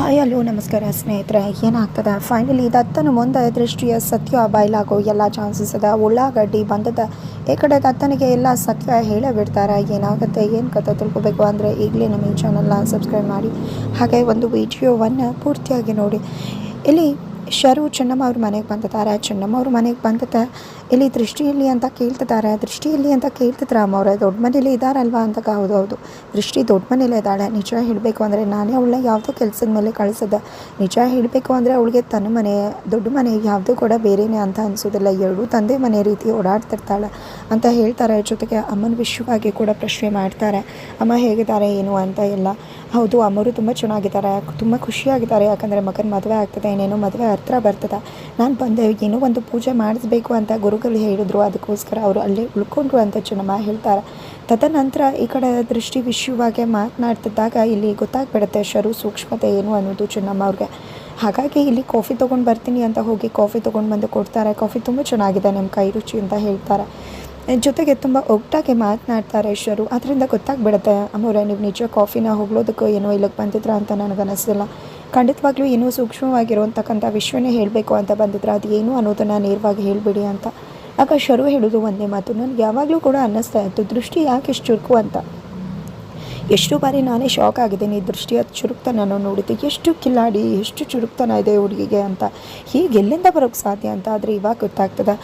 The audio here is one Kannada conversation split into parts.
ಹಾಯ್ ಹಲೋ ನಮಸ್ಕಾರ ಸ್ನೇಹಿತರೆ. ಏನಾಗ್ತದೆ? ಫೈನಲಿ ದತ್ತನ ಮುಂದೆ ದೃಷ್ಟಿಯ ಸತ್ಯ ಬಯಲಾಗೋ ಎಲ್ಲ ಚಾನ್ಸಸ್ ಅದ ಉಳ್ಳಾಗಡ್ಡಿ ಬಂದದ ಈ ಕಡೆ ದತ್ತನಿಗೆ ಎಲ್ಲ ಸತ್ಯ ಹೇಳೇ ಬಿಡ್ತಾರೆ. ಏನಾಗುತ್ತೆ? ಏನು ಕತೆ ತಿಳ್ಕೊಬೇಕು? ಅಂದರೆ ಈಗಲೇ ನಮ್ಮ ಈ ಚಾನಲ್ನ ಸಬ್ಸ್ಕ್ರೈಬ್ ಮಾಡಿ. ಹಾಗೆ ಒಂದು ವಿಡಿಯೋವನ್ನು ಪೂರ್ತಿಯಾಗಿ ನೋಡಿ. ಇಲ್ಲಿ ಶರು ಚೆನ್ನಮ್ಮ ಅವ್ರ ಮನೆಗೆ ಬಂದಿದ್ದಾರೆ. ಚೆನ್ನಮ್ಮ ಅವ್ರ ಮನೆಗೆ ಬಂದಿದ್ದೆ ಇಲ್ಲಿ ದೃಷ್ಟಿ ಇಲ್ಲಿ ಅಂತ ಕೇಳ್ತಿದ್ದಾರೆ. ದೃಷ್ಟಿ ಇಲ್ಲಿ ಅಂತ ಕೇಳ್ತಿದ್ರ ಅಮ್ಮವ್ರೆ ದೊಡ್ಡ ಮನೇಲಿ ಇದ್ದಾರಲ್ವಾ ಅಂತ ಹೌದು ಹೌದು. ದೃಷ್ಟಿ ದೊಡ್ಡ ಮನೇಲಿ ಇದ್ದಾಳೆ. ನಿಜ ಹೇಳಬೇಕು ಅಂದರೆ ನಾನೇ ಅವಳ ಯಾವುದೋ ಕೆಲಸದ ಮೇಲೆ ಕಳಿಸಿದ್ದೆ. ನಿಜ ಹೇಳಬೇಕು ಅಂದರೆ ಅವಳಿಗೆ ತನ್ನ ಮನೆ, ದೊಡ್ಡ ಮನೆ ಯಾವುದೂ ಕೂಡ ಬೇರೆನೇ ಅಂತ ಅನಿಸೋದಿಲ್ಲ. ಎರಡೂ ತಂದೆ ಮನೆ ರೀತಿ ಓಡಾಡ್ತಿರ್ತಾಳೆ ಅಂತ ಹೇಳ್ತಾರೆ. ಜೊತೆಗೆ ಅಮ್ಮನ ವಿಷಯವಾಗಿ ಕೂಡ ಪ್ರಶ್ನೆ ಮಾಡ್ತಾರೆ. ಅಮ್ಮ ಹೇಗಿದ್ದಾರೆ, ಏನು ಅಂತ ಎಲ್ಲ. ಹೌದು, ಅಮ್ಮರು ತುಂಬ ಚೆನ್ನಾಗಿದ್ದಾರೆ. ತುಂಬ ಖುಷಿಯಾಗಿದ್ದಾರೆ. ಯಾಕಂದರೆ ಮಗನ ಮದುವೆ ಆಗ್ತದೆ ಏನೇನೋ ಮದುವೆ ಹತ್ರ ಬರ್ತದೆ. ನಾನು ಬಂದೆ, ಏನೋ ಒಂದು ಪೂಜೆ ಮಾಡಿಸ್ಬೇಕು ಅಂತ ಗುರುಗಳು ಹೇಳಿದ್ರು. ಅದಕ್ಕೋಸ್ಕರ ಅವರು ಅಲ್ಲೇ ಉಳ್ಕೊಂಡ್ರು ಅಂತ ಚೆನ್ನಮ್ಮ ಹೇಳ್ತಾರೆ. ತದನಂತರ ಈ ಕಡೆ ದೃಷ್ಟಿ ವಿಷಯವಾಗಿ ಮಾತನಾಡ್ತಿದ್ದಾಗ ಇಲ್ಲಿ ಗೊತ್ತಾಗ್ಬಿಡುತ್ತೆ ಶರು ಸೂಕ್ಷ್ಮತೆ ಏನು ಅನ್ನೋದು ಚೆನ್ನಮ್ಮ ಅವ್ರಿಗೆ. ಹಾಗಾಗಿ ಇಲ್ಲಿ ಕಾಫಿ ತೊಗೊಂಡು ಬರ್ತೀನಿ ಅಂತ ಹೋಗಿ ಕಾಫಿ ತೊಗೊಂಡು ಬಂದು ಕೊಡ್ತಾರೆ. ಕಾಫಿ ತುಂಬ ಚೆನ್ನಾಗಿದೆ ನಿಮ್ಮ ಕೈ ರುಚಿ ಅಂತ ಹೇಳ್ತಾರೆ. ಜೊತೆಗೆ ತುಂಬ ಒಗ್ಟಾಗಿ ಮಾತನಾಡ್ತಾರೆ ಶರು. ಅದರಿಂದ ಗೊತ್ತಾಗ್ಬಿಡುತ್ತೆ ಅಮ್ಮವ್ರೆ ನೀವು ನಿಜ ಕಾಫಿನ ಹೋಗ್ಲೋದಕ್ಕೂ ಏನೋ ಇಲ್ಲಿಗೆ ಬಂದಿದ್ರ ಅಂತ ನನಗೆ ಖಂಡಿತವಾಗ್ಲೂ ಇನ್ನೂ ಸೂಕ್ಷ್ಮವಾಗಿರುವಂತಕ್ಕಂಥ ವಿಶ್ವನೇ ಹೇಳಬೇಕು ಅಂತ ಬಂದಿದ್ರೆ ಅದು ಏನು ಅನ್ನೋದನ್ನು ನೇರವಾಗಿ ಹೇಳಿಬಿಡಿ ಅಂತ. ಆಗ ಶರು ಹೇಳೋದು ಒಂದೇ ಮಾತು, ನನಗೆ ಯಾವಾಗಲೂ ಕೂಡ ಅನ್ನಿಸ್ತಾ ಇತ್ತು, ದೃಷ್ಟಿ ಯಾಕೆ ಇಷ್ಟು ಚುರುಕು ಅಂತ? ಎಷ್ಟು ಬಾರಿ ನಾನೇ ಶಾಕ್ ಆಗಿದ್ದೀನಿ ಈ ದೃಷ್ಟಿಯ ಚುರುಕ್ತನ ನೋಡಿದ್ದೆ, ಎಷ್ಟು ಕಿಲಾಡಿ, ಎಷ್ಟು ಚುರುಕ್ತನ ಇದೆ ಹುಡುಗಿಗೆ ಅಂತ. ಹೀಗೆ ಎಲ್ಲಿಂದ ಬರೋಕ್ಕೆ ಸಾಧ್ಯ ಅಂತ? ಆದರೆ ಇವಾಗ ಗೊತ್ತಾಗ್ತದೆ.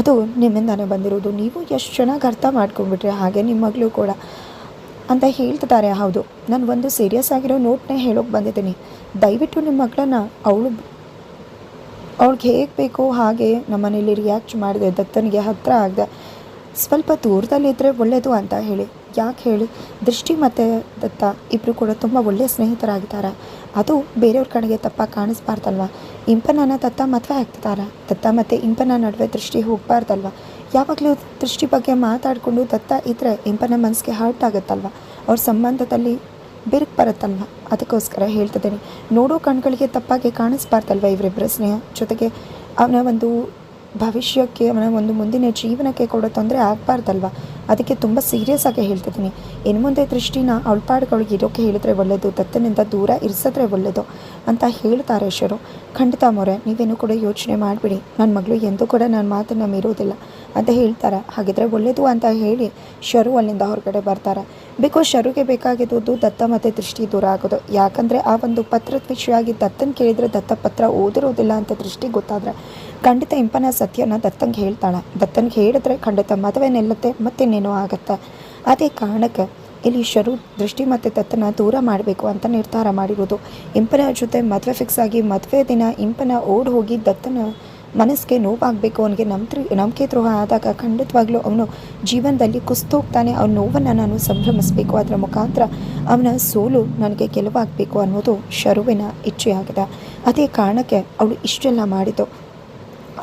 ಅದು ನಿಮ್ಮಿಂದಾನೇ ಬಂದಿರೋದು, ನೀವು ಎಷ್ಟು ಚೆನ್ನಾಗಿ ಅರ್ಥ ಮಾಡ್ಕೊಂಡ್ಬಿಟ್ರೆ ಹಾಗೆ ನಿಮ್ಮ ಮಗಳು ಕೂಡ. ಅಂತ ಹೇಳ್ತಿದ್ದಾರೆ. ಹೌದು, ನಾನು ಒಂದು ಸೀರಿಯಸ್ ಆಗಿರೋ ನೋಟ್ನೇ ಹೇಳೋಕೆ ಬಂದಿದ್ದೀನಿ. ದಯವಿಟ್ಟು ನಿಮ್ಮ ಮಗಳನ್ನ ಅವಳು ಅವಳಿಗೆ ಹೇಗೆ ಬೇಕೋ ಹಾಗೆ ನಮ್ಮನೇಲಿ ರಿಯಾಕ್ಟ್ ಮಾಡಿದೆ, ದತ್ತನಿಗೆ ಹತ್ತಿರ ಆಗದೆ. ಸ್ವಲ್ಪ ದೂರದಲ್ಲಿದ್ದರೆ ಒಳ್ಳೆಯದು ಅಂತ ಹೇಳಿ. ಯಾಕೆ ಹೇಳಿ? ದೃಷ್ಟಿ ಮತ್ತು ದತ್ತ ಇಬ್ಬರು ಕೂಡ ತುಂಬ ಒಳ್ಳೆಯ ಸ್ನೇಹಿತರಾಗಿದ್ದಾರೆ. ಅದು ಬೇರೆಯವ್ರ ಕಡೆಗೆ ತಪ್ಪಾಗಿ ಕಾಣಿಸ್ಬಾರ್ದಲ್ವ? ಇಂಪನನ ದತ್ತ ಮದುವೆ ಆಗ್ತಿದ್ದಾರೆ ದತ್ತ ಮತ್ತು ಇಂಪನ ನಡುವೆ ದೃಷ್ಟಿ ಹೋಗಬಾರ್ದಲ್ವ? ಯಾವಾಗಲೂ ದೃಷ್ಟಿ ಬಗ್ಗೆ ಮಾತಾಡಿಕೊಂಡು ದತ್ತ ಇದ್ದರೆ ಇಂಪನ ಮನಸ್ಸಿಗೆ ಹರ್ಟ್ ಆಗುತ್ತಲ್ವ? ಅವ್ರ ಸಂಬಂಧದಲ್ಲಿ ಬಿರುಕು ಬರುತ್ತಲ್ವ? ಅದಕ್ಕೋಸ್ಕರ ಹೇಳ್ತಿದ್ದೀನಿ. ನೋಡೋ ಕಣ್ಗಳಿಗೆ ತಪ್ಪಾಗಿ ಕಾಣಿಸ್ಬಾರ್ದಲ್ವ ಇವರಿಬ್ಬರ ಸ್ನೇಹ? ಜೊತೆಗೆ ಅವನ ಒಂದು ಭವಿಷ್ಯಕ್ಕೆ, ಅವನ ಒಂದು ಮುಂದಿನ ಜೀವನಕ್ಕೆ ಕೊಡೋ ತೊಂದರೆ ಆಗಬಾರ್ದಲ್ವ? ಅದಕ್ಕೆ ತುಂಬ ಸೀರಿಯಸ್ ಆಗಿ ಹೇಳ್ತಿದ್ದೀನಿ. ಇನ್ನು ಮುಂದೆ ದೃಷ್ಟಿನ ಅವಳ ಪಾಡುಗಳಿಗೆ ಇರೋಕ್ಕೆ ಹೇಳಿದ್ರೆ ಒಳ್ಳೆಯದು ದತ್ತನಿಂದ ದೂರ ಇರಿಸಿದ್ರೆ ಒಳ್ಳೆಯದು ಅಂತ ಹೇಳ್ತಾರೆ ಶರು ಖಂಡಿತ ಮೊರೆ, ನೀವೇನು ಕೂಡ ಯೋಚನೆ ಮಾಡಿಬಿಡಿ. ನನ್ನ ಮಗಳು ಎಂದೂ ಕೂಡ ನನ್ನ ಮಾತನ್ನು ಮೀರುವುದಿಲ್ಲ ಅಂತ ಹೇಳ್ತಾರೆ. ಹಾಗಿದ್ರೆ ಒಳ್ಳೆಯದು ಅಂತ ಹೇಳಿ ಶರು ಅಲ್ಲಿಂದ ಹೊರಗಡೆ ಬರ್ತಾರೆ. ಬಿಕಾಸ್ ಶರುಗೆ ಬೇಕಾಗಿದ್ದು ದತ್ತ ಮತ್ತು ದೃಷ್ಟಿ ದೂರ ಆಗೋದು. ಯಾಕಂದರೆ ಆ ಒಂದು ಪತ್ರದ ವಿಷಯವಾಗಿ ದತ್ತನ ಕೇಳಿದರೆ ದತ್ತ ಪತ್ರ ಓದಿರೋದಿಲ್ಲ ಅಂತ ದೃಷ್ಟಿ ಗೊತ್ತಾದರೆ ಖಂಡಿತ ಇಂಪನ ಸತ್ಯನ ದತ್ತಂಗೆ ಹೇಳ್ತಾಳೆ. ದತ್ತನಿಗೆ ಹೇಳಿದ್ರೆ ಖಂಡಿತ ಮದುವೆ ನಿಲ್ಲುತ್ತೆ, ಮತ್ತಿನ್ನೇನೋ ಆಗುತ್ತೆ. ಅದೇ ಕಾರಣಕ್ಕೆ ಇಲ್ಲಿ ಶರು ದೃಷ್ಟಿ ಮತ್ತು ದತ್ತನ ದೂರ ಮಾಡಬೇಕು ಅಂತ ನಿರ್ಧಾರ ಮಾಡಿರೋದು. ಇಂಪನ ಜೊತೆ ಮದುವೆ ಫಿಕ್ಸ್ ಆಗಿ ಮದುವೆ ದಿನ ಇಂಪನ ಓಡ್ ಹೋಗಿ ದತ್ತನ ಮನಸ್ಸಿಗೆ ನೋವಾಗಬೇಕು. ಅವನಿಗೆ ನಂಬ್ರಿ ನಂಬಿಕೆ ದ್ರೋಹ ಆದಾಗ ಖಂಡಿತವಾಗ್ಲೂ ಅವನು ಜೀವನದಲ್ಲಿ ಕುಸ್ತೋಗ್ತಾನೆ ಅವನ ನೋವನ್ನು ನಾನು ಸಂಭ್ರಮಿಸಬೇಕು. ಅದರ ಮುಖಾಂತರ ಅವನ ಸೋಲು ನನಗೆ ಗೆಲುವಾಗಬೇಕು ಅನ್ನೋದು ಶರುವಿನ ಇಚ್ಛೆಯಾಗಿದೆ. ಅದೇ ಕಾರಣಕ್ಕೆ ಅವಳು ಇಷ್ಟೆಲ್ಲ ಮಾಡಿದ್ದು.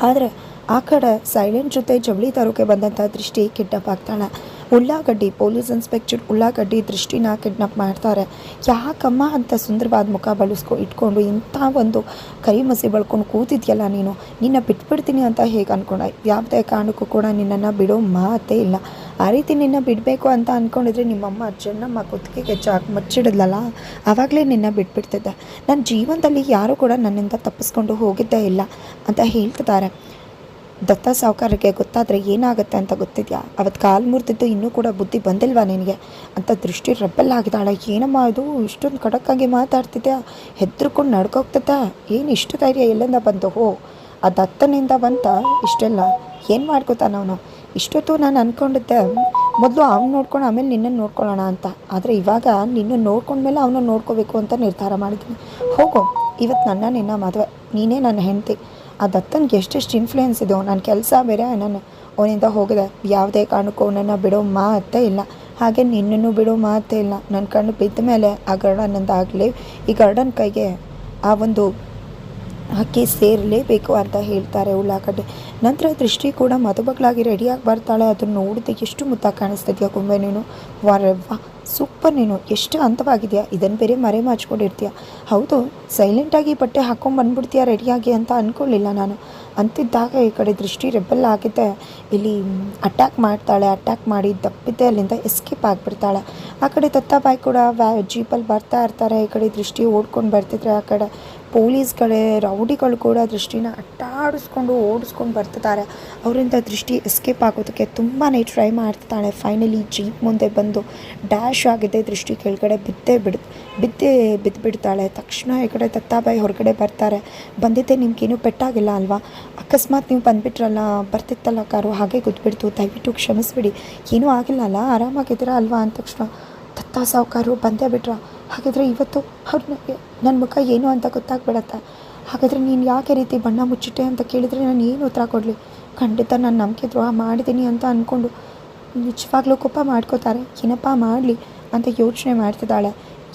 ಆದರೆ ಆ ಕಡೆ ಸೈಲೆಂಟ್ ಜೊತೆ ಜವಳಿ ತರೋಕೆ ಬಂದಂಥ ದೃಷ್ಟಿ ಕಿಡ್ನಾಪ್ ಆಗ್ತಾಳೆ ಉಳ್ಳಾಗಡ್ಡಿ ಪೊಲೀಸ್ ಇನ್ಸ್ಪೆಕ್ಟರ್ ಉಳ್ಳಾಗಡ್ಡಿ ದೃಷ್ಟಿನ ಕಿಡ್ನಾಪ್ ಮಾಡ್ತಾರೆ. ಯಾಕಮ್ಮ ಅಂತ ಸುಂದರವಾದ ಮುಖ ಬಳಸ್ಕೊ ಇಟ್ಕೊಂಡು ಇಂಥ ಒಂದು ಕೈ ಮಸಿ ಬಳ್ಕೊಂಡು ಕೂತಿದ್ಯಲ್ಲ ನೀನು? ನಿನ್ನ ಬಿಟ್ಬಿಡ್ತೀನಿ ಅಂತ ಹೇಗೆ ಅನ್ಕೊಂಡೆ? ಯಾವುದೇ ಕಾರಣಕ್ಕೂ ಕೂಡ ನಿನ್ನನ್ನು ಬಿಡೋ ಮಾತೇ ಇಲ್ಲ. ಆ ರೀತಿ ನಿನ್ನ ಬಿಡಬೇಕು ಅಂತ ಅಂದ್ಕೊಂಡಿದ್ರೆ ನಿಮ್ಮಮ್ಮ ಚೆನ್ನಮ್ಮ ಕುತ್ತಿಗೆಗೆ ಚಾಕ್ ಮುಚ್ಚಿಡಲ್ಲ ಆವಾಗಲೇ ನಿನ್ನ ಬಿಟ್ಬಿಡ್ತಿದ್ದೆ. ನನ್ನ ಜೀವನದಲ್ಲಿ ಯಾರೂ ಕೂಡ ನನ್ನಿಂದ ತಪ್ಪಿಸ್ಕೊಂಡು ಹೋಗಿದ್ದೇ ಇಲ್ಲ ಅಂತ ಹೇಳ್ತಿದ್ದಾರೆ. ದತ್ತ ಸಾವುಕಾರರಿಗೆ ಗೊತ್ತಾದರೆ ಏನಾಗುತ್ತೆ ಅಂತ ಗೊತ್ತಿದೆಯಾ? ಅವತ್ತು ಕಾಲು ಮುರಿದಿದ್ದು ಇನ್ನೂ ಕೂಡ ಬುದ್ಧಿ ಬಂದಿಲ್ವಾ ನಿನಗೆ? ಅಂತ ದೃಷ್ಟಿ ರಬ್ಬಲ್ಲಾಗಿದ್ದಾಳೆ ಏನಮ್ಮ ಅದು ಇಷ್ಟೊಂದು ಖಡಕ್ಕಾಗಿ ಮಾತಾಡ್ತಿದ್ಯಾ? ಹೆದ್ರಕೊಂಡು ನಡ್ಕೋಗ್ತದ ಏನು ಇಷ್ಟು ಧೈರ್ಯ ಎಲ್ಲಿಂದ ಬಂತು? ಹೋ, ಆ ದತ್ತನಿಂದ ಬಂತ ಇಷ್ಟೆಲ್ಲ? ಏನು ಮಾಡ್ಕೋತಾನ ಅವನು ಇಷ್ಟೊತ್ತು ನಾನು ಅಂದ್ಕೊಂಡಿದ್ದೆ ಮೊದಲು ಅವ್ನು ನೋಡ್ಕೊಂಡು ಆಮೇಲೆ ನಿನ್ನನ್ನು ನೋಡ್ಕೊಳ್ಳೋಣ ಅಂತ. ಆದರೆ ಇವಾಗ ನಿನ್ನನ್ನು ನೋಡ್ಕೊಂಡ್ಮೇಲೆ ಅವನು ನೋಡ್ಕೋಬೇಕು ಅಂತ ನಿರ್ಧಾರ ಮಾಡಿದ್ದೀನಿ ಹೋಗೋ ಇವತ್ತು ನನ್ನ ನಿನ್ನ ಮದುವೆ. ನೀನೇ ನನ್ನ ಹೆಂಡತಿ. ಆ ದತ್ತನಿಗೆ ಎಷ್ಟೆಷ್ಟು ಇನ್ಫ್ಲೂಯೆನ್ಸ್ ಇದೆಯೋ ನನ್ನ ಕೆಲಸ ಬೇರೆ ನಾನು ಅವನಿಂದ ಹೋಗಿದೆ. ಯಾವುದೇ ಕಾರಣಕ್ಕೂ ಅವನನ್ನು ಬಿಡೋ ಮಾತೇ ಇಲ್ಲ. ಹಾಗೆ ನಿನ್ನನ್ನು ಬಿಡೋ ಮಾತೇ ಇಲ್ಲ. ನನ್ನ ಕಣ್ಣು ಬಿದ್ದ ಮೇಲೆ ಆ ಗರ್ಡನಿಂದ ಆಗಲಿ ಈ ಗರ್ಡನ್ ಕೈಗೆ ಆ ಒಂದು ಹಕ್ಕಿ ಸೇರಲೇಬೇಕು ಅಂತ ಹೇಳ್ತಾರೆ ಉಳ್ಳಾಗಡ್ಡೆ. ನಂತರ ದೃಷ್ಟಿ ಕೂಡ ಮದುಮಗಳಾಗಿ ರೆಡಿಯಾಗಿ ಬರ್ತಾಳೆ. ಅದನ್ನು ನೋಡಿದೆ ಎಷ್ಟು ಮುತ್ತ ಕಾಣಿಸ್ತಿದ್ಯಾ ಕೊಂಬೆ ನೀನು? ವಾರವ್ವ, ಸೂಪರ್ ನೀನು. ಎಷ್ಟು ಹಂತವಾಗಿದೆಯಾ? ಇದನ್ನು ಬೇರೆ ಮರೆ ಮಾಚ್ಕೊಂಡಿರ್ತೀಯ? ಹೌದು ಸೈಲೆಂಟಾಗಿ ಬಟ್ಟೆ ಹಾಕೊಂಡು ಬಂದ್ಬಿಡ್ತೀಯ ರೆಡಿಯಾಗಿ ಅಂತ ಅಂದ್ಕೊಳ್ಳಿಲ್ಲ ನಾನು. ಅಂತಿದ್ದಾಗ ಈ ಕಡೆ ದೃಷ್ಟಿ ರೆಬಲ್ ಆಗಿದೆ. ಇಲ್ಲಿ ಅಟ್ಯಾಕ್ ಮಾಡ್ತಾಳೆ ಅಟ್ಯಾಕ್ ಮಾಡಿ ತಪ್ಪಿದ್ದೆ ಅಲ್ಲಿಂದ ಎಸ್ಕೇಪ್ ಆಗಿಬಿಡ್ತಾಳೆ. ಆ ಕಡೆ ತತ್ತಾಬಾಯಿ ಕೂಡ ವ್ಯಾ ಜೀಪಲ್ಲಿ ಬರ್ತಾ ಇರ್ತಾರೆ. ಈ ಕಡೆ ದೃಷ್ಟಿ ಓಡ್ಕೊಂಡು ಬರ್ತಿದ್ರೆ ಆ ಕಡೆ ಪೊಲೀಸ್ಗಳೇ, ರೌಡಿಗಳು ಕೂಡ ದೃಷ್ಟಿನ ಅಟ್ಟಾಡಿಸ್ಕೊಂಡು ಓಡಿಸ್ಕೊಂಡು ಬರ್ತಿದ್ದಾರೆ. ಅವರಿಂದ ದೃಷ್ಟಿ ಎಸ್ಕೇಪ್ ಆಗೋದಕ್ಕೆ ತುಂಬಾ ಟ್ರೈ ಮಾಡ್ತಿದ್ದಾಳೆ. ಫೈನಲಿ ಜೀಪ್ ಮುಂದೆ ಬಂದು ಡ್ಯಾಶ್ ಆಗಿದೆ. ದೃಷ್ಟಿ ಕೆಳಗಡೆ ಬಿದ್ದೇ ಬಿಡ್ ಬಿದ್ದೇ ಬಿದ್ದು ಬಿಡ್ತಾಳೆ ತಕ್ಷಣ ಈ ಕಡೆ ದತ್ತಾಬಾಯಿ ಹೊರಗಡೆ ಬರ್ತಾರೆ. ಬಂದಿದ್ದೆ ನಿಮ್ಗೇನು ಪೆಟ್ಟಾಗಿಲ್ಲ ಅಲ್ವಾ? ಅಕಸ್ಮಾತ್ ನೀವು ಬಂದುಬಿಟ್ರಲ್ಲ, ಬರ್ತಿತ್ತಲ್ಲ ಕಾರು? ಹಾಗೆ ಗುದ್ದುಬಿಡ್ತು ದಯವಿಟ್ಟು ಕ್ಷಮಿಸ್ಬಿಡಿ. ಏನೂ ಆಗಿಲ್ಲ ಅಲ್ಲ? ಆರಾಮಾಗಿದ್ದೀರಾ ಅಲ್ವಾ? ಅಂದ ತಕ್ಷಣ, ದತ್ತಾ ಸಾವುಕಾರು ಬಂದೇ ಬಿಟ್ರ? ಹಾಗಾದರೆ ಇವತ್ತು ಅವ್ರ ನನ್ನ ಮುಖ ಏನು ಅಂತ ಗೊತ್ತಾಗ್ಬಿಡತ್ತೆ. ಹಾಗಾದರೆ ನೀನು ಯಾಕೆ ರೀತಿ ಬಣ್ಣ ಮುಚ್ಚಿಟ್ಟೆ ಅಂತ ಕೇಳಿದರೆ ನಾನು ಏನು ಉತ್ತರ ಕೊಡಲಿ? ಖಂಡಿತ ನಾನು ನಂಬಿಕೆ ದ್ರೋಹ ಮಾಡಿದ್ದೀನಿ ಅಂತ ಅಂದ್ಕೊಂಡು ನಿಜವಾಗ್ಲೂ ಕೋಪ ಮಾಡ್ಕೋತಾರೆ. ಏನಪ್ಪ ಮಾಡಲಿ ಅಂತ ಯೋಚನೆ ಮಾಡ್ತಿದ್ದಾಳೆ.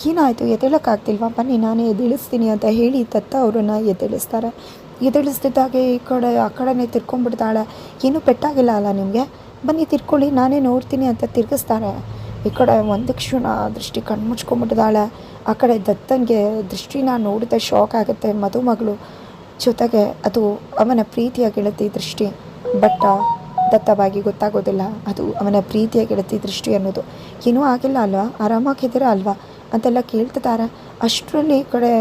ಏನಾಯಿತು? ಎದ್ದೇಳೋಕ್ಕಾಗ್ತಿಲ್ವಾ? ಬನ್ನಿ, ನಾನೇ ಎದ್ದೇಳಿಸ್ತೀನಿ ಅಂತ ಹೇಳಿ ತತ್ತ ಅವರನ್ನು ಎದ್ದೇಳಿಸ್ತಾರೆ. ಎದ್ದೇಳಿಸ್ತಿದ್ದಾಗೆ ಈ ಕಡೆ, ಆ ಕಡೆನೇ ತಿರ್ಕೊಂಡ್ಬಿಡ್ತಾಳೆ. ಏನೂ ಪೆಟ್ಟಾಗಿಲ್ಲ ಅಲ್ಲ ನಿಮಗೆ? ಬನ್ನಿ, ತಿರ್ಕೊಳ್ಳಿ, ನಾನೇ ನೋಡ್ತೀನಿ ಅಂತ ತಿರ್ಗಿಸ್ತಾರೆ. ಈ ಕಡೆ ಒಂದು ಕ್ಷಣ ದೃಷ್ಟಿ ಕಣ್ಣು ಮುಚ್ಕೊಂಡ್ಬಿಟ್ಟಿದ್ದಾಳೆ. ಆ ಕಡೆ ದತ್ತನಿಗೆ ದೃಷ್ಟಿನ ನೋಡಿದ ಶಾಕ್ ಆಗುತ್ತೆ ಮದುಮಗಳು. ಜೊತೆಗೆ ಅದು ಅವನ ಪ್ರೀತಿಯ ಗೆಳತಿ ದೃಷ್ಟಿ. ಬಟ್ ದತ್ತವಾಗಿ ಗೊತ್ತಾಗೋದಿಲ್ಲ. ಅದು ಅವನ ಪ್ರೀತಿಯ ಗೆಳತಿ ದೃಷ್ಟಿ ಅನ್ನೋದು. ಏನೂ ಆಗಿಲ್ಲ ಅಲ್ವಾ? ಆರಾಮಾಗಿದ್ದೀರಾ ಅಲ್ವಾ? ಅಂತೆಲ್ಲ ಕೇಳ್ತಿದ್ದಾರೆ. ಅಷ್ಟರಲ್ಲಿ ಈ ಕಡೆ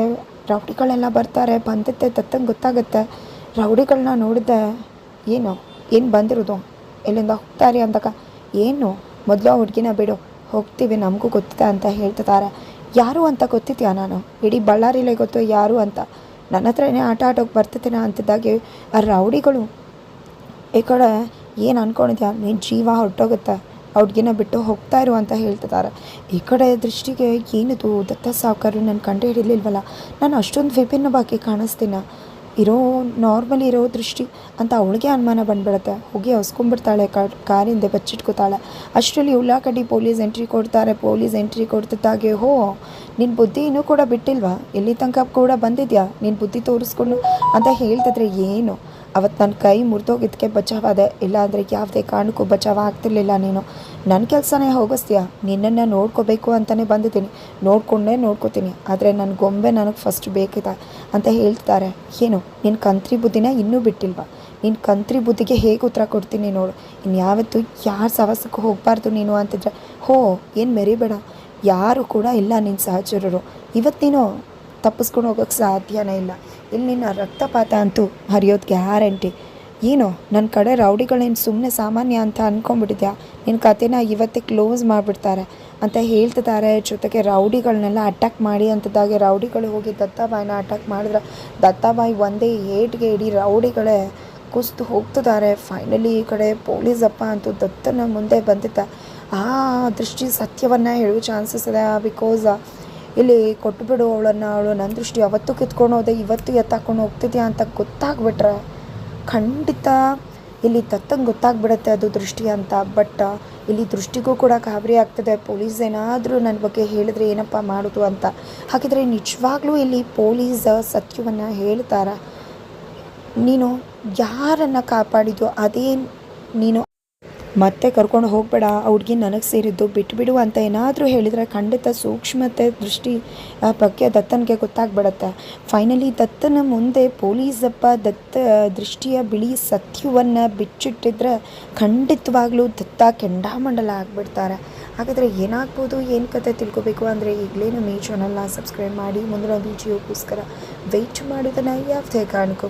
ರೌಡಿಗಳೆಲ್ಲ ಬರ್ತಾರೆ. ಬಂದಿದ್ದೆ, ತತ್ತಂಗೆ ಗೊತ್ತಾಗುತ್ತೆ. ರೌಡಿಗಳನ್ನ ನೋಡಿದ್ದೆ, ಏನು ಏನು ಬಂದಿರೋದು? ಎಲ್ಲಿಂದ ಹೋಗ್ತಾರೆ ಅಂದಾಗ, ಏನು, ಮೊದಲು ಆ ಹುಡುಗಿನ ಬಿಡು, ಹೋಗ್ತೀವಿ, ನಮಗೂ ಗೊತ್ತಿದೆ ಅಂತ ಹೇಳ್ತಿದ್ದಾರೆ. ಯಾರು ಅಂತ ಗೊತ್ತಿದ್ಯಾ ನಾನು? ಇಡೀ ಬಳ್ಳಾರಿಲೇ ಗೊತ್ತು, ಯಾರು ಅಂತ. ನನ್ನ ಹತ್ರನೇ ಆಟ ಆಟೋಗಿ ಬರ್ತಿದ್ದೀನ ಅಂತಿದ್ದಾಗೆ, ಆ ರೌಡಿಗಳು, ಈ ಕಡೆ ಏನು ಅನ್ಕೊಂಡಿದ್ಯಾ? ನೀನು ಜೀವ ಹೊರಟೋಗುತ್ತೆ. ಹುಡ್ಗಿನ ಬಿಟ್ಟು ಹೋಗ್ತಾ ಇರು ಅಂತ ಹೇಳ್ತಿದ್ದಾರೆ. ಈ ಕಡೆ ದೃಷ್ಟಿಗೆ ಏನಿದು? ದತ್ತ ಸಾವುಕಾರರು ನಾನು ಕಂಡು ಹಿಡಿಲಿಲ್ವಲ್ಲ? ನಾನು ಅಷ್ಟೊಂದು ವಿಭಿನ್ನವಾಗಿ ಕಾಣಿಸ್ತೀನ? ಇರೋ, ನಾರ್ಮಲ್ ಇರೋ ದೃಷ್ಟಿ ಅಂತ ಅವಳಿಗೆ ಅನುಮಾನ ಬಂದ್ಬಿಡುತ್ತೆ. ಹೋಗಿ ಹೊಸ್ಕೊಂಡ್ಬಿಡ್ತಾಳೆ ಕಾರಿಂದ ಬಚ್ಚಿಟ್ಕೋತಾಳೆ. ಅಷ್ಟರಲ್ಲಿ ಉಳ್ಳಾಗಡ್ಡಿ ಪೊಲೀಸ್ ಎಂಟ್ರಿ ಕೊಡ್ತಾರೆ. ಪೊಲೀಸ್ ಎಂಟ್ರಿ ಕೊಡ್ತಿದ್ದಾಗೆ, ಹೋ ನಿನ್ನ ಬುದ್ಧಿ ಇನ್ನೂ ಕೂಡ ಬಿಟ್ಟಿಲ್ವಾ? ಎಲ್ಲಿ ತನಕ ಕೂಡ ಬಂದಿದ್ಯಾ? ನಿನ್ನ ಬುದ್ಧಿ ತೋರಿಸ್ಕೊಂಡು ಅಂತ ಹೇಳ್ತಿದ್ರೆ ಏನು? ಅವತ್ತು ನನ್ನ ಕೈ ಮುರಿದೋಗಿದ್ದಕ್ಕೆ ಬಚಾವಾದೆ. ಇಲ್ಲಾಂದರೆ ಯಾವುದೇ ಕಾರಣಕ್ಕೂ ಬಚಾವ ಆಗ್ತಿರ್ಲಿಲ್ಲ ನೀನು. ನನ್ನ ಕೆಲಸನೇ ಹೋಗಿಸ್ತೀಯಾ? ನಿನ್ನನ್ನು ನೋಡ್ಕೋಬೇಕು ಅಂತಲೇ ಬಂದಿದ್ದೀನಿ. ನೋಡ್ಕೊಂಡೇ ನೋಡ್ಕೋತೀನಿ. ಆದರೆ ನನ್ನ ಗೊಂಬೆ ನನಗೆ ಫಸ್ಟ್ ಬೇಕಿದೆ ಅಂತ ಹೇಳ್ತಾರೆ ಏನು? ನಿನ್ನ ಕಂತ್ರಿ ಬುದ್ಧಿನ ಇನ್ನೂ ಬಿಟ್ಟಿಲ್ವಾ? ನಿನ್ನ ಕಂತ್ರಿ ಬುದ್ಧಿಗೆ ಹೇಗೆ ಉತ್ತರ ಕೊಡ್ತೀನಿ ನೋಡು. ಇನ್ನು ಯಾವತ್ತು ಯಾರ ಸವಸಕ್ಕೂ ಹೋಗಬಾರ್ದು ನೀನು ಅಂತಿದ್ರೆ, ಹೋ, ಏನು ಮೆರಿಬೇಡ. ಯಾರು ಕೂಡ ಇಲ್ಲ ನಿನ್ನ ಸಹಚರರು. ಇವತ್ತು ನೀನು ತಪ್ಪಿಸ್ಕೊಂಡು ಹೋಗೋಕ್ಕೆ ಸಾಧ್ಯನೇ ಇಲ್ಲ. ಇಲ್ಲಿ ನಿನ್ನ ರಕ್ತಪಾತ ಅಂತೂ ಹರಿಯೋದು ಗ್ಯಾರಂಟಿ. ಏನೋ ನನ್ನ ಕಡೆ ರೌಡಿಗಳೇನು ಸುಮ್ಮನೆ ಸಾಮಾನ್ಯ ಅಂತ ಅಂದ್ಕೊಂಡ್ಬಿಟ್ಟಿದ್ಯಾ ನಿನ್ನ ಕತೆನ ಇವತ್ತೇ ಕ್ಲೋಸ್ ಮಾಡಿಬಿಡ್ತಾರೆ ಅಂತ ಹೇಳ್ತಿದ್ದಾರೆ ಜೊತೆಗೆ ರೌಡಿಗಳನ್ನೆಲ್ಲ ಅಟ್ಯಾಕ್ ಮಾಡಿ ಅಂತದಾಗೆ ರೌಡಿಗಳು ಹೋಗಿ ದತ್ತಾಬಾಯಿನ ಅಟ್ಯಾಕ್ ಮಾಡಿದ್ರೆ ದತ್ತಾಬಾಯಿ ಒಂದೇ ಏಟ್ಗೆ ಇಡೀ ರೌಡಿಗಳೇ ಕುಸ್ತು ಹೋಗ್ತಿದ್ದಾರೆ ಫೈನಲಿ ಈ ಕಡೆ ಪೊಲೀಸಪ್ಪ ಅಂತೂ ದತ್ತನ ಮುಂದೆ ಬಂದಿದ್ದ. ಆ ದೃಷ್ಟಿ ಸತ್ಯವನ್ನು ಹೇಳುವ ಚಾನ್ಸಸ್ ಇದೆ ಬಿಕಾಸ್ ಇಲ್ಲಿ ಕೊಟ್ಟುಬಿಡು ಅವಳನ್ನು, ಅವಳು ನನ್ನ ದೃಷ್ಟಿ ಅವತ್ತು ಕಿತ್ಕೊಂಡು ಹೋದೆ, ಇವತ್ತು ಎತ್ತಾಕೊಂಡು ಹೋಗ್ತಿದ್ಯಾ ಅಂತ ಗೊತ್ತಾಗ್ಬಿಟ್ರೆ ಖಂಡಿತ ಇಲ್ಲಿ ತತ್ತಂಗೆ ಗೊತ್ತಾಗ್ಬಿಡುತ್ತೆ ಅದು ದೃಷ್ಟಿ ಅಂತ. ಬಟ್ ಇಲ್ಲಿ ದೃಷ್ಟಿಗೂ ಕೂಡ ಗಾಬರಿ ಆಗ್ತದೆ. ಪೊಲೀಸ್ ಏನಾದರೂ ನನ್ನ ಬಗ್ಗೆ ಹೇಳಿದ್ರೆ ಏನಪ್ಪ ಮಾಡೋದು ಅಂತ. ಹಾಗಿದ್ರೆ ನಿಜವಾಗ್ಲೂ ಇಲ್ಲಿ ಪೊಲೀಸ್ ಸತ್ಯವನ್ನು ಹೇಳ್ತಾರ? ನೀನು ಯಾರನ್ನು ಕಾಪಾಡಿದೋ ಅದೇ ನೀನು ಮತ್ತೆ ಕರ್ಕೊಂಡು ಹೋಗಬೇಡ ಹುಡ್ಗಿ ನನಗೆ ಸೇರಿದ್ದು ಬಿಟ್ಬಿಡು ಅಂತ ಏನಾದರೂ ಹೇಳಿದರೆ ಖಂಡಿತ ಸೂಕ್ಷ್ಮತೆ ದೃಷ್ಟಿ ಬಗ್ಗೆ ದತ್ತನಿಗೆ ಗೊತ್ತಾಗ್ಬಿಡತ್ತೆ. ಫೈನಲಿ ದತ್ತನ ಮುಂದೆ ಪೊಲೀಸಪ್ಪ ದತ್ತ ದೃಷ್ಟಿಯ ಬಿಳಿ ಸತ್ಯವನ್ನು ಬಿಚ್ಚಿಟ್ಟಿದ್ರೆ ಖಂಡಿತವಾಗ್ಲೂ ದತ್ತ ಕೆಂಡಾಮಂಡಲ ಆಗಿಬಿಡ್ತಾರೆ. ಹಾಗಾದರೆ ಏನಾಗ್ಬೋದು, ಏನು ಕತೆ ತಿಳ್ಕೊಬೇಕು ಅಂದರೆ ಈಗಲೇ ನಮ್ಮ ಈ ಚಾನಲ್ನ ಸಬ್ಸ್ಕ್ರೈಬ್ ಮಾಡಿ, ಮುಂದಿನ ವಿಡಿಯೋಗೋಸ್ಕರ ವೆಯ್ಟ್ ಮಾಡೋದನ್ನು ಯಾವುದೇ ಕಾರಣಕ್ಕೂ